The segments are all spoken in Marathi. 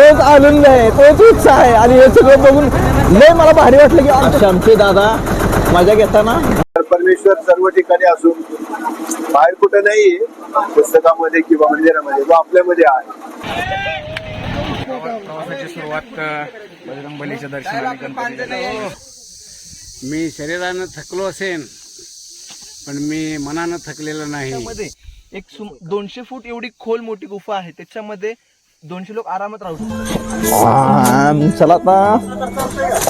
तोच आनंद आहे तोच उत्साह आहे. आणि हे सगळं बघून लय मला भारी वाटलं की आमचे आमचे दादा मजा घेताना? परमेश्वर सर्व ठिकाणी असून बाहेर कुठं नाहीये पुस्तकामध्ये किंवा मंदिरामध्ये तो आपल्यामध्ये आहे. प्रवासाची सुरुवात अ, बजरंग बलीच्या दर्शनाने मी शरीरानं थकलो असेन पण मी मनानं थकलेलो नाही. मध्ये एक दोनशे फूट एवढी खोल मोठी गुफा आहे. त्याच्यामध्ये दोनशे लोक आरामात राहू शकतात. चला आता.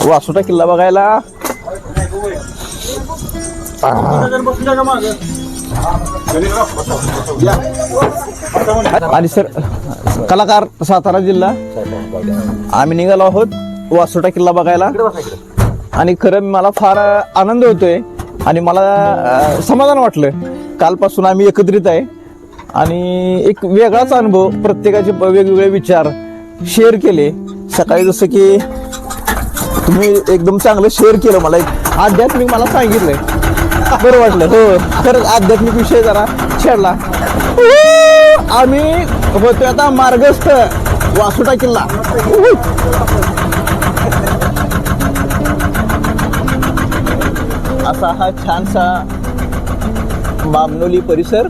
वासोटा किल्ला बघायला. आणि सर कलाकार सातारा जिल्हा. आम्ही निघालो आहोत वासोटा किल्ला बघायला. आणि खरं मला फार आनंद होतोय आणि मला समाधान वाटलं. कालपासून आम्ही एकत्रित आहे. आणि एक वेगळाच अनुभव प्रत्येकाचे वेगवेगळे विचार शेअर केले. सकाळी जसं की तुम्ही एकदम चांगलं शेअर केलं मला एक. आध्यात्मिक मला सांगितलंय. बरं वाटलं. हो खरंच आध्यात्मिक विषय जरा छेडला. आम्ही होतोय आता मार्गस्थ वासुटा किल्ला. असा हा छानसा बामनोली परिसर.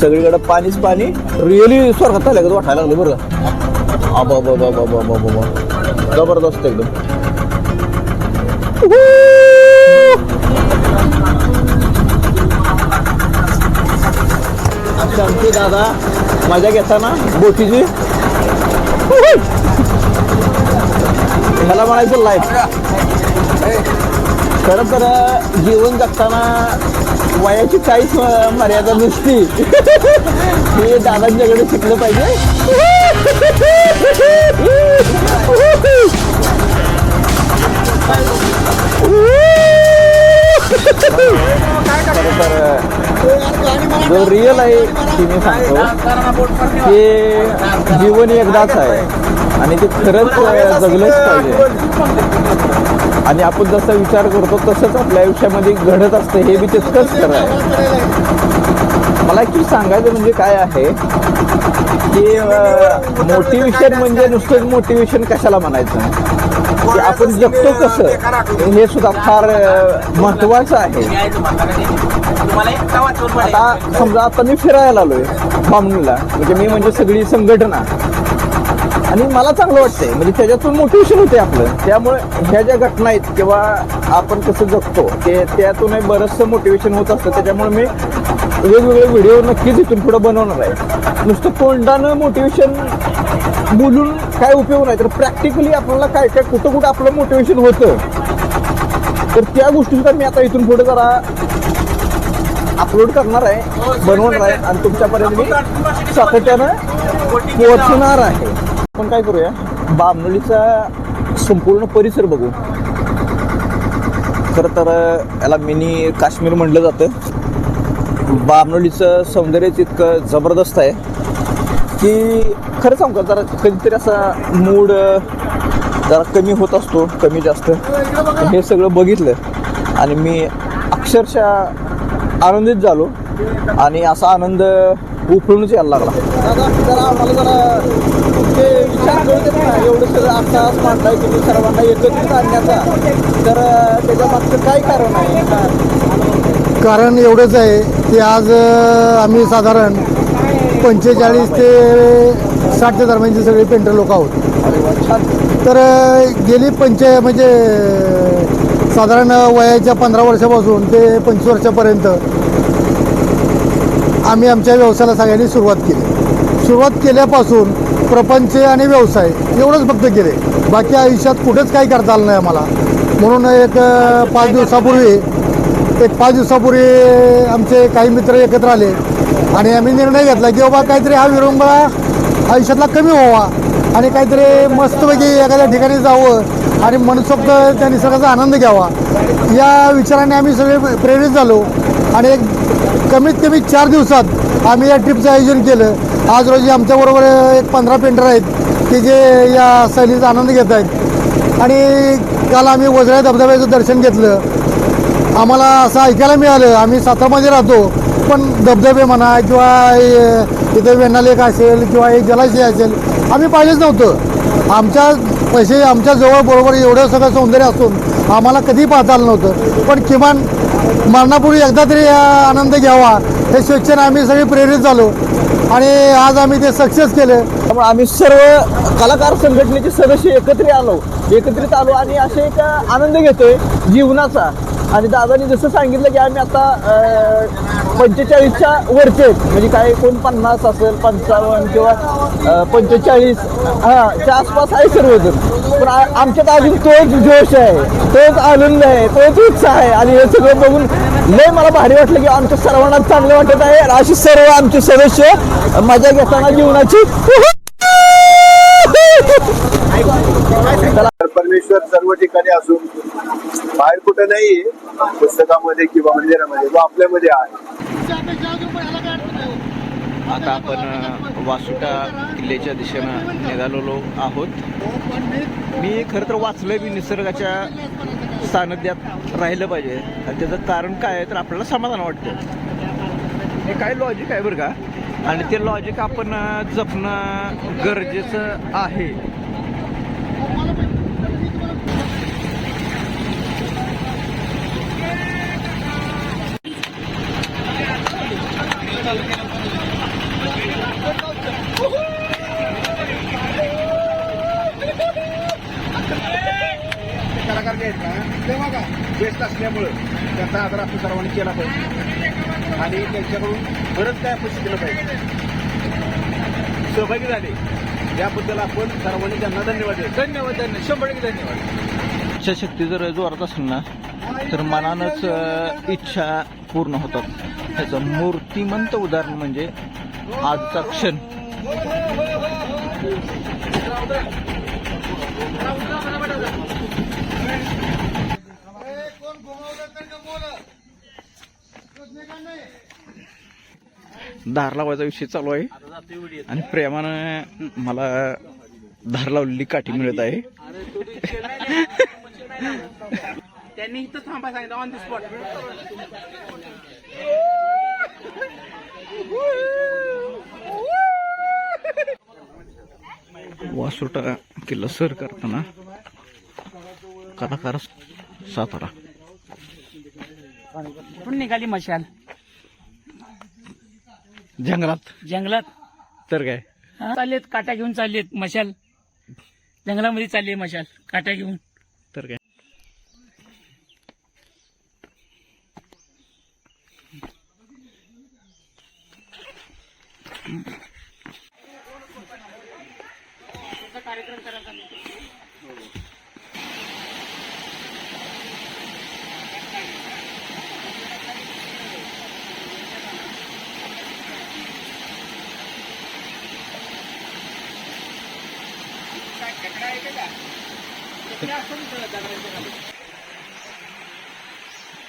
सगळीकडे पाणीच पाणी. रिअली स्वर्गात आल्या का वाटायला लागलं बरं. का आबा बाबा बाबा बाबा जबरदस्त एकदम. शांती दादा मजा घेताना बोटीची. ह्याला म्हणायचं लाईफ खरं तर जीवन जगताना वयाची काहीच मर्यादा नसती. हे दादांच्याकडे शिकलं पाहिजे. तर जो रिअल आहे ते मी सांगतो ते जीवन एकदाच आहे. आणि ते खरंच जगलंच पाहिजे. आणि आपण जसा विचार करतो तसंच आपल्या आयुष्यामध्ये घडत असतं हे बी तितकंच खरं आहे. मला ॲक्च्युली सांगायचं म्हणजे काय आहे की मोटिवेशन म्हणजे नुसतंच मोटिवेशन कशाला म्हणायचं? की आपण जगतो कसं? हे सुद्धा फार महत्त्वाचं आहे. आता समजा आता मी फिरायला आलोय बामणीला म्हणजे मी म्हणजे सगळी संघटना. आणि मला चांगलं वाटतंय. म्हणजे त्याच्यातून मोटिवेशन होते आपलं. त्यामुळे ह्या ज्या घटना आहेत किंवा आपण कसं जगतो ते त्यातून बरंचसं मोटिवेशन होत असतं. त्याच्यामुळे मी वेगवेगळे व्हिडिओ नक्कीच इथून पुढे बनवणार आहे. नुसतं तोंडानं मोटिवेशन बोलून काय उपयोग नाही तर प्रॅक्टिकली आपल्याला काय काय कुठं कुठं आपलं मोटिवेशन होतं. तर त्या गोष्टीसुद्धा मी आता इथून पुढे जरा अपलोड करणार आहे बनवणार आहे. आणि तुमच्यापर्यंत मी सातत्यानं पोहोचणार आहे. आपण काय करूया? बामनोलीचा संपूर्ण परिसर बघू. खरं तर याला मिनी काश्मीर म्हटलं जातं. बामनोलीचं सौंदर्यच इतकं जबरदस्त आहे. की खरं सांगू का जरा कधीतरी असा मूड जरा कमी होत असतो कमी जास्त. हे सगळं बघितलं आणि मी अक्षरशः आनंदित झालो. आणि असा आनंद उफळूनच यायला लागला. दादा जरा आम्हाला जरा तुमचे विचार कळू देत ना. एवढं सगळं आता मांडलाय तुम्ही सर्वांना एकत्रित आणण्याचा. तर त्याच्या मागचं काय कारण आहे? कारण. एवढंच आहे की आज आम्ही साधारण पंचेचाळीस ते साठच्या दरम्यानचे सगळे पेंटर लोक आहोत. तर गेली पंच म्हणजे साधारण वयाच्या पंधरा वर्षापासून ते पंचवीस वर्षापर्यंत आम्ही आमच्या व्यवसायाला सगळ्यांनी सुरुवात केली. सुरुवात केल्यापासून प्रपंच आणि व्यवसाय एवढंच फक्त केले. बाकी आयुष्यात कुठेच काही करता आलं नाही आम्हाला. म्हणून एक पाच दिवसापूर्वी एक पाच दिवसापूर्वी आमचे काही मित्र एकत्र आले. आणि आम्ही निर्णय घेतला की बाबा काहीतरी हा विरंगुळा आयुष्यातला कमी व्हावा. आणि काहीतरी मस्तपैकी एखाद्या ठिकाणी जावं आणि मनसोक्त त्या निसर्गाचा आनंद घ्यावा. या विचाराने आम्ही सगळे प्रेरित झालो. आणि एक कमीत कमी चार दिवसात आम्ही या ट्रिपचं आयोजन केलं. आज रोजी आमच्याबरोबर एक पंधरा पेंटर आहेत. की जे या सहलीचा आनंद घेत आहेत. आणि काल आम्ही वजळ्या धबधब्याचं दर्शन घेतलं. आम्हाला असं ऐकायला मिळालं. आम्ही सातारमध्ये राहतो. पण धबधबे म्हणा किंवा इथे वेण्णालेक असेल किंवा हे जलाशय असेल आम्ही पाहिलेच नव्हतं. आमच्या पैसे आमच्या जवळ बरोबर एवढं सगळं सौंदर्य असून आम्हाला कधी पाहता आलं नव्हतं. पण किमान मरणापूर्वी एकदा तरी आनंद घ्यावा. हे स्वेच्छेने आम्ही सगळे प्रेरित झालो. आणि आज आम्ही ते सक्सेस केले. त्यामुळे आम्ही सर्व कलाकार संघटनेचे सदस्य एकत्र आलो. एकत्रित आलो आणि असे एक आनंद घेतोय जीवनाचा. आणि दादानी जसं सांगितलं की आम्ही आता पंचेचाळीसच्या वरचे आहेत. म्हणजे काय कोण पन्नास असेल पंचावन्न किंवा पंचेचाळीस हा च्या आसपास आहे सर्वजण. पण आमच्यात अजून तोच जोश आहे. तोच आनंद आहे. तोच उत्साह आहे. आणि हे सगळं बघून लय मला भारी वाटलं की आमच्या सर्वांना चांगलं वाटत आहे. आणि अशी सर्व आमचे सदस्य मजा घेताना जीवनाची परमेश्वर सर्व ठिकाणी असून बाहेर कुठं नाही पुस्तकामध्ये किंवा मंदिरामध्ये तो आपल्यामध्ये आहे. आता आपण वासुटा किल्ल्याच्या दिशेनं निघालेलो आहोत. मी खरं तर वाचलंय मी निसर्गाच्या सानिध्यात राहिलं पाहिजे. आणि त्याचं कारण काय आहे तर आपल्याला समाधान वाटतं हे काय लॉजिक आहे बरं का? आणि ते लॉजिक आपण जपणं गरजेचं आहे. कलाकार जे आहेत ना ते बघा बेस्ट असल्यामुळं त्याचा आदर आपण सर्वांनी केला पाहिजे. आणि त्यांच्याकडून बरंच काय अपेक्षित केलं पाहिजे. सहभागी झाले. याबद्दल आपण सर्वांनी त्यांना धन्यवाद धन्यवाद धन्यवाद. शंभर टक्के धन्यवाद. इच्छाशक्ती जर जोरात असेल ना तर मनानंच इच्छा पूर्ण होतात. ह्याचं मूर्तिमंत उदाहरण म्हणजे आजचा क्षण धार लावायचा विषय चालू आहे. आणि प्रेमानं मला धार लावलेली काठी मिळत आहे. त्यांनी इथं थांबा सांगितलं ऑन द स्पॉट वासोटा किल्ला सर करताना कलाकार सातारा. कुठून निघाली मशाल? जंगलात. जंगलात? तर काय? चाललेत काट्या घेऊन चाललेत मशाल. जंगलामध्ये चालली मशाल काट्या घेऊन.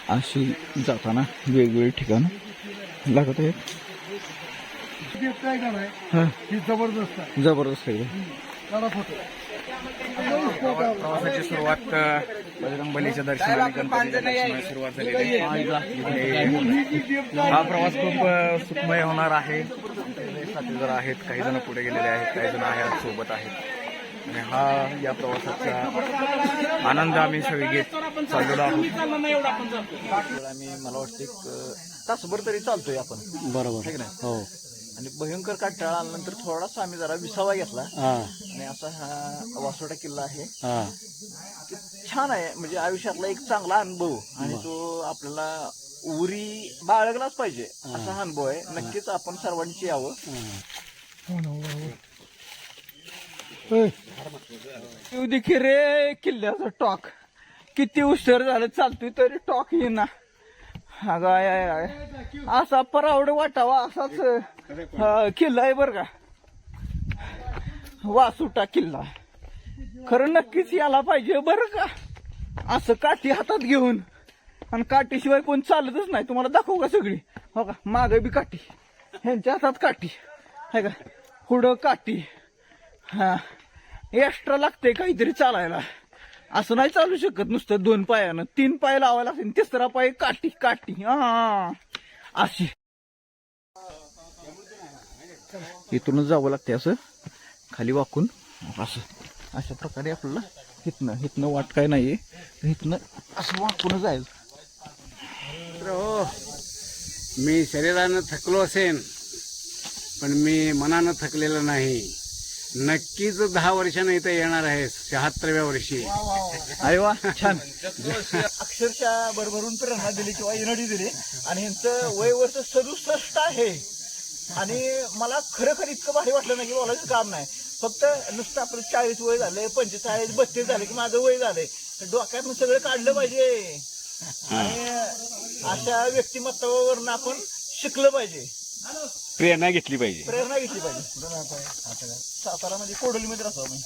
अशी जाताना वेगवेगळी ठिकाण लागत आहेत. हा. जबरदस्त आहे. प्रवासाची सुरुवात अ, बजरंग बलीच्या दर्शनाने गणपतीच्या दर्शनाने सुरुवात झालेली आहे. हा प्रवास खूप सुखमय होणार आहे. साथीदार आहेत काही जण पुढे गेलेले आहेत काही जण आहेत सोबत आहेत. आणि हा या प्रवासाचा आनंद आम्ही सगळे घेत चाललेलो आहोत. आम्ही मला वाटतं तासभर तरी चालतोय आपण. बरोबर. है की नाही? हो. आणि भयंकर काटाळा आल्यानंतर थोडासा आम्ही जरा विसावा घेतला. हा. आणि असा हा वासोटा किल्ला आहे. हा. की छान आहे. म्हणजे आयुष्यातला एक चांगला अनुभव. आणि तो आपल्याला उरी बाळगलाच पाहिजे. असा हा अनुभव आहे. नक्कीच आपण सर्वांची यावं. येऊ दे की रे किल्ल्याचा टॉक. किती उशीर झालं चालतोय तरी टॉक येईना. अगं आय असा परावड वाटावा असाच किल्ला आहे बरं का. वासुटा किल्ला. खरं नक्कीच याला पाहिजे बरं का. असं काठी हातात घेऊन. आणि काठीशिवाय कोण चालतच नाही. तुम्हाला दाखवू का सगळी? हो का? मागं बी काठी. ह्यांच्या हातात काठी. आहे का? पुढं काठी. हा. एक्स्ट्रा लागते काहीतरी चालायला. असं नाही चालू शकत नुसतं दोन पायानं. तीन पाय लावायला लागतील. तिसरा पाय काठी काठी. हा. अशी. इथूनच जावं लागते असं. खाली वाकून. असं. अशा प्रकारे आपल्याला हिथनं हिथनं वाट काय नाही हिथनं असं वाकूनच जायचं. हो. मी शरीरानं थकलो असेन पण मी मनानं थकलेलं नाही. नक्कीच दहा वर्षानं इथं येणार आहे शहात्तरव्या वर्षी. अरे वा छान. अक्षरशः भरभरून प्रेरणा दिली किंवा एनर्जी दिली. आणि ह्यांचं वय वर्ष सदुसष्ट आहे. आणि मला खरोखर इतकं भारी वाटलं नाही की बोलायचं काम नाही. फक्त नुसतं आपलं चाळीस वय झाले पंचेचाळीस बत्तीस झाले की माझं वय झालंय. तर डोक्यातनं सगळं काढलं पाहिजे. आणि अशा व्यक्तिमत्वावरनं आपण शिकलं पाहिजे. प्रेरणा घेतली पाहिजे. प्रेरणा घेतली पाहिजे. सातारा म्हणजे कोडोलीमध्ये राहतो आम्ही.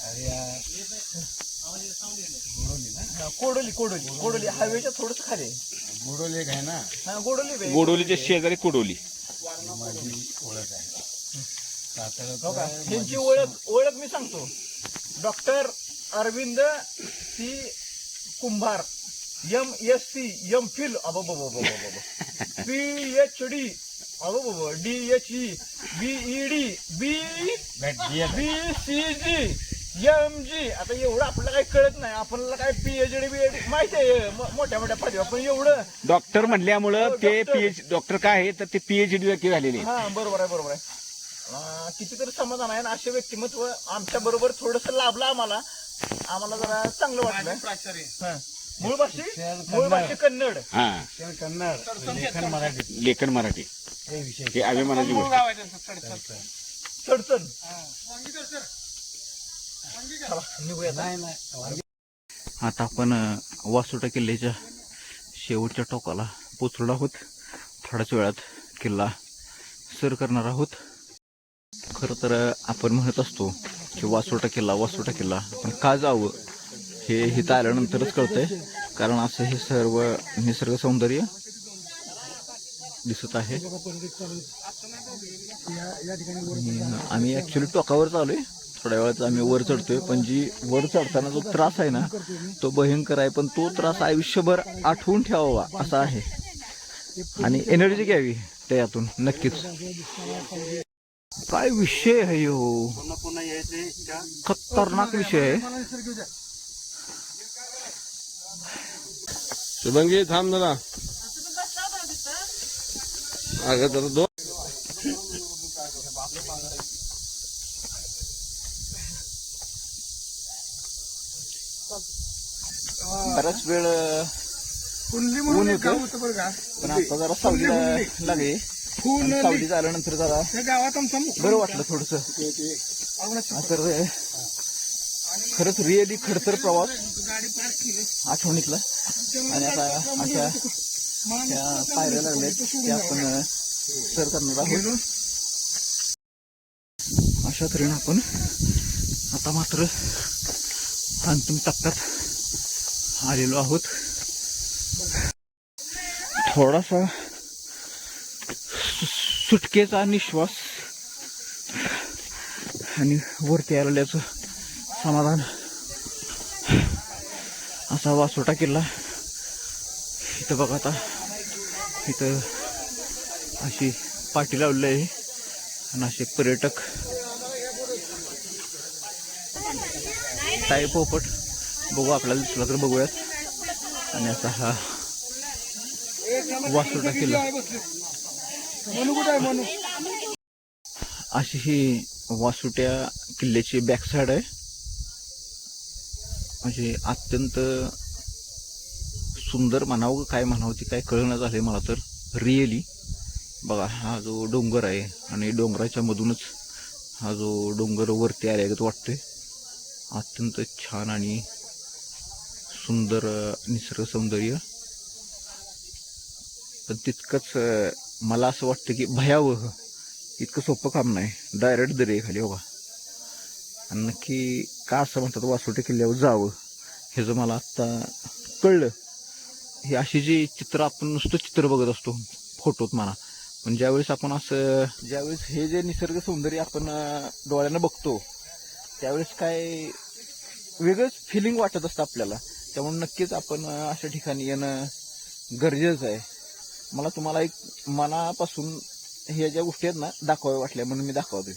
हा, कोडोली कोडोली. कोडोली हायवेच्या थोडंच खाली आहे. आहे ना? हा गोडोली बे. गोडोलीच्या शेजारी कुडोली. हो का? ह्यांची ओळख ओळख मी सांगतो. Doctor Arvind C Kumbhar M S C M Phil अबो पी एच डी अबो D H E B E D B B C G M G आता एवढं आपल्याला काही कळत नाही. आपल्याला काय पीएच डी बी माहिती आहे. म- मोठ्या मोठ्या पदव्या पण एवढं डॉक्टर म्हणल्यामुळं ते डॉक्टर. पीएच डॉक्टर काय आहे तर ते पीएचडी झालेले आहेत. हा बरोबर आहे बरोबर आहे. अं, कितीतरी समाधान आहे आणि असे व्यक्तिमत्व आमच्या बरोबर थोडस लाभलं आम्हाला. आम्हाला जरा चांगलं वाटलं. हा. मूळ भाषी? मूळ भाषी कन्नड. हा. कन्नड. लेखन मराठी. लेखन मराठी. हे अभिमानाची गोष्ट चडचण चला, निघूया आता. आता आपण वासोटा किल्ल्याच्या शेवटच्या टोकाला पोचलो आहोत. थोड्याच वेळात किल्ला सर करणार आहोत. खरं तर आपण म्हणत असतो की वासोटा किल्ला वासोटा किल्ला. पण का जावं? हे इथं आल्यानंतरच कळतंय. कारण असं हे सर्व निसर्ग सौंदर्य दिसत आहे. आम्ही ऍक्च्युली टोकावर चालू आहे थोड्या वेळात आम्ही वर चढतोय. पण जी वर चढताना जो त्रास आहे ना तो भयंकर आहे. पण तो त्रास आयुष्यभर आठवून ठेवावा असा आहे. आणि एनर्जी घ्यावी त्यातून नक्कीच. काय विषय आहे हो? खतरनाक विषय आहे. शुभंगी थांब जरा. अगं जरा दोन बराच वेळ ऊन होतं. पण आता जरा सावली लागली. सावली झाल्यानंतर जरा बरं वाटलं थोडस. तर खरंच रिअली खडतर प्रवास. आठवणीतलं आणि आता अशा त्या पायऱ्या लागल्यात. त्या आपण सर करणार आहोत. अशा तऱ्हेने आपण आता मात्र अंतिम टप्प्यात आलेलो आहोत. थोडासा सुटकेचा निश्वास आणि वरती आलेल्याचं समाधान असा वासोटा किल्ला. इथं बघा आता. इथं अशी पाठी लावलेली आहे. आणि असे पर्यटक. ताई पोपट. बघू आपल्याला दिसला तर बघूयात. आणि असा हा वासोटा किल्ला. अशी ही वासुट्या किल्ल्याची बॅक साइड आहे. म्हणजे अत्यंत सुंदर म्हणावं काय म्हणावं ते काय कळणं झालंय मला तर. रिअली बघा हा जो डोंगर आहे आणि डोंगराच्या मधूनच हा जो डोंगर वरती आल्यागत वाटतोय. अत्यंत छान आणि सुंदर निसर्ग सौंदर्य. पण तितकंच मला असं वाटतं की भयावह इतकं सोपं काम नाही. डायरेक्ट दरी खाली बघा. आणि नक्की का असं म्हणतात वासोटे किल्ल्यावर जावं हे जर मला आत्ता कळलं ही अशी जी चित्र आपण नुसतं चित्र बघत असतो फोटोत म्हणा. पण ज्यावेळेस आपण असं ज्यावेळेस हे जे निसर्ग सौंदर्य आपण डोळ्यानं बघतो त्यावेळेस काय वेगळंच फिलिंग वाटत असतं आपल्याला. त्यामुळे नक्कीच आपण अशा ठिकाणी येणं गरजेचं आहे. मला तुम्हाला एक मनापासून ह्या ज्या गोष्टी आहेत ना दाखवाव्या वाटल्या म्हणून मी दाखवतो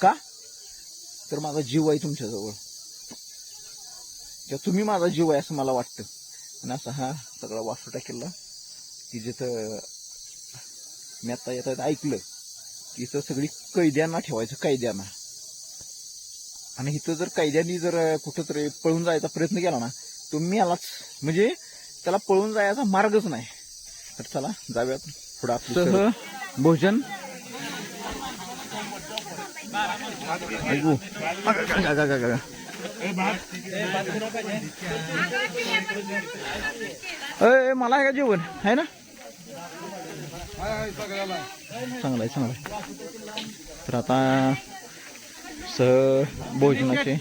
का? तर माझा जीव आहे तुमच्याजवळ. किंवा तुम्ही माझा जीव आहे असं मला वाटतं. आणि असा हा सगळा वासोटा किल्ला की जिथं मी आता येतात ऐकलं की इथं सगळी कैद्यांना ठेवायचं कैद्यांना. आणि इथं जर कैद्यांनी जर कुठंतरी पळून जायचा प्रयत्न केला ना तो मेलाच. म्हणजे त्याला पळून जायचा मार्गच नाही. तर चला जाऊयात पुढे आपलं भोजन. ऐकू अगं, अगं, अगं, अगं. अय, मला आहे का जेवण? आहे ना? चांगलं आहे चांगलं आहे. तर आता स भोजनाचे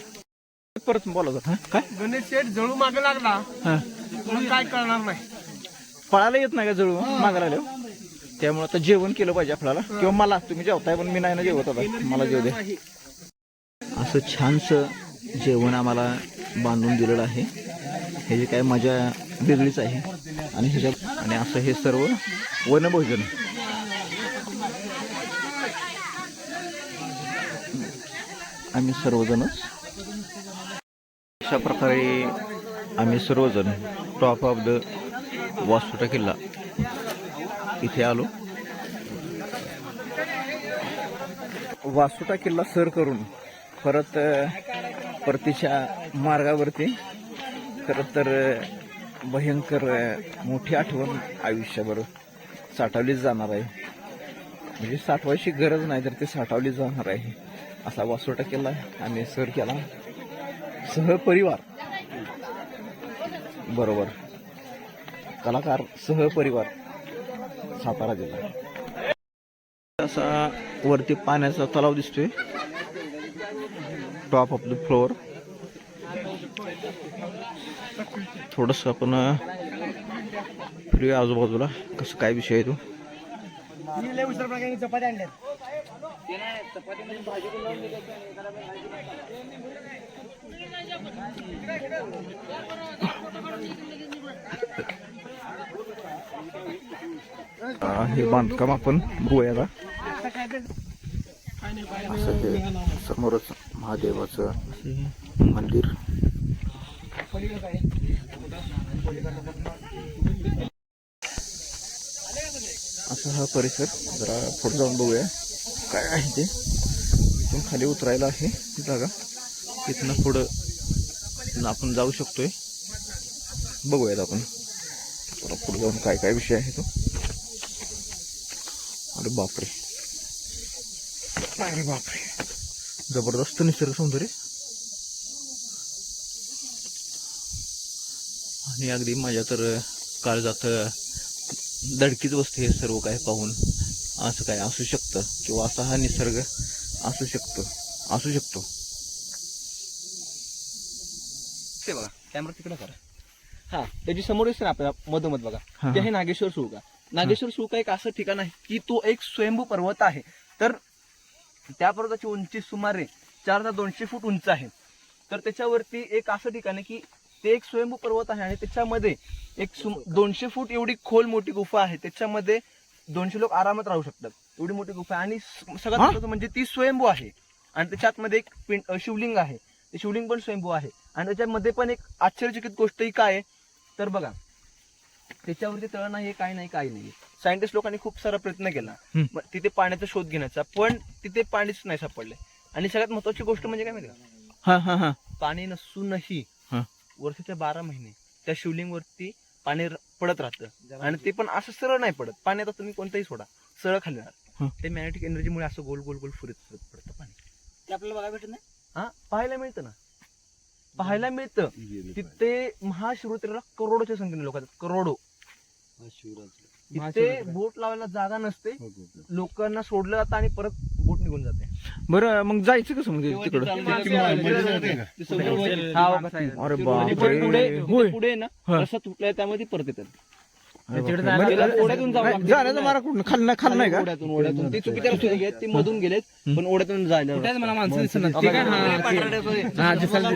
परत बोला हा? काय? गणेश शेठ जळू मागे लागला. हा. मग काय करणार नाही. पळायला येत नाही का जळू? मागायला आलो त्यामुळे आता जेवण केलं पाहिजे आपल्याला. किंवा मला तुम्ही जेवताय पण मी नाही ना जेवत आता. मला जेव दे. असं छानसं जेवण आम्हाला बांधून दिलेलं आहे. हे जे काय मजा वेगळीच आहे. आणि ह्याच्या आणि असं हे सर्व वनभोजन. आम्ही सर्वजणच अशा प्रकारे आम्ही सर्वजण टॉप ऑफ द वासुटा किल्ला इथे आलो. वासोटा किल्ला सर करून परत परतीच्या मार्गावरती खरं तर भयंकर मोठी आठवण आयुष्यभर साठवलीच जाणार आहे. म्हणजे साठवायची गरज नाही तर ती साठवली जाणार आहे. असा वासोटा किल्ला आम्ही सर केला. सहपरिवार. बरोबर. कलाकार सहपरिवार. सातारा जिल्हा. असा वरती पाण्याचा तलाव दिसतोय. टॉप ऑफ द फ्लोअर थोडस आपण फिरूया आजूबाजूला. कसं काय विषय आहे तो? चपाती आणल्यात अं, हे बांधकाम आपण बघूया असं ते समोरच महादेवाचं मंदिर. असा हा परिसर जरा पुढे जाऊन बघूया. काय आहे ते? इथून खाली उतरायला आहे जागा. तिथनं पुढं आपण जाऊ शकतोय. बघूयात आपण. जरा पुढे जाऊन काय काय विषय आहे तो. अरे बापरे. अरे बापरे. जबरदस्त निसर्ग सौंदर्य. आणि अगदी माझ्या तर काळजात दडकीच बसते हे सर्व काय पाहून. असं काय असू शकतं किंवा असा हा निसर्ग असू शकतो. असू शकतो. ते बघा कॅमेरा तिकडे करा. हा. त्याची समोर दिसते ना आपल्याला मधोमध बघा ते हा. आहे नागेश्वर सुळका नागेश्वर सुळका एक असं ठिकाण आहे की तो एक स्वयंभू पर्वत आहे. तर त्या पर्वताची उंची सुमारे चार हजार दोनशे फूट उंच आहे. तर त्याच्यावरती एक असं ठिकाण आहे की ते एक स्वयंभू पर्वत आहे आणि त्याच्यामध्ये एक दोनशे फूट एवढी खोल मोठी गुफा आहे. त्याच्यामध्ये दोनशे लोक आरामात राहू शकतात. एवढी मोठी गुफा आहे आणि सगळ्यात म्हणजे ती स्वयंभू आहे. आणि त्याच्यात मध्ये एक शिवलिंग आहे. ते शिवलिंग पण स्वयंभू आहे. आणि त्याच्यामध्ये पण एक आश्चर्यचकित गोष्ट ही काय आहे? तर बघा त्याच्यावरती तळ नाही काय नाही काय नाही. सायंटिस्ट लोकांनी खूप सारा प्रयत्न केला. हम्म. तिथे पाण्याचा शोध घेण्याचा. पण तिथे पाणीच नाही सापडले. आणि सगळ्यात महत्वाची गोष्ट म्हणजे काय माहिती का? हा हा हा. पाणी नसूनही हा. वर्षाच्या बारा महिने त्या शिवलिंग वरती पाणी र- पडत राहतं. आणि ते पण असं सरळ नाही पडत. पाणी आता तुम्ही कोणताही सोडा. सरळ खाली हा. राहणार ते मॅग्नेटिक एनर्जीमुळे असं गोल गोल गोल फिरत फिरत पडतं पाणी. आपल्याला बघायला भेटत नाही? हा पाहायला मिळतं ना. पाहायला मिळतं. तिथे महाशिवरात्रीला करोडोच्या संख्येने लोक येतात. करोडो. तिथे बोट लावायला जागा नसते. लोकांना सोडलं जातं आणि परत बोट निघून जाते. बरं मग जायचं कसं म्हणजे तिकडं? हा. अरे पुढे ना हा. रस्ता तुटलाय त्यामध्ये परत येतात. त्याला ओढ्यातून जावं नाही, लागतं. जाण्याचा मारा कुठं खाल नाही खाल नाही का? ओढ्यातून ओढ्यातून. ते चुकीच्या रस्त्याने गेलेत ते मधून गेलेत पण ओढ्यातून जायला मला माणसं दिसणार ठीक आहे. हा, हा दिसायला.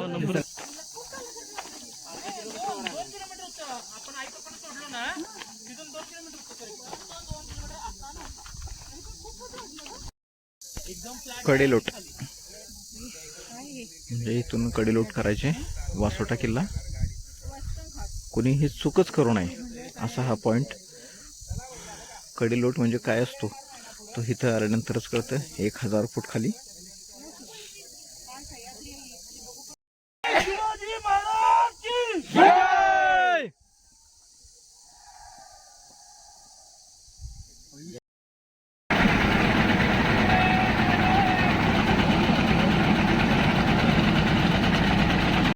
कडेलोट. म्हणजे इथून कडेलोट करायचे. वासोटा किल्ला. कोणी ही चूकच करू नये. असा हा पॉईंट कडेलोट म्हणजे काय असतो? तो इथं आल्यानंतरच कळतं. एक हजार फूट खाली.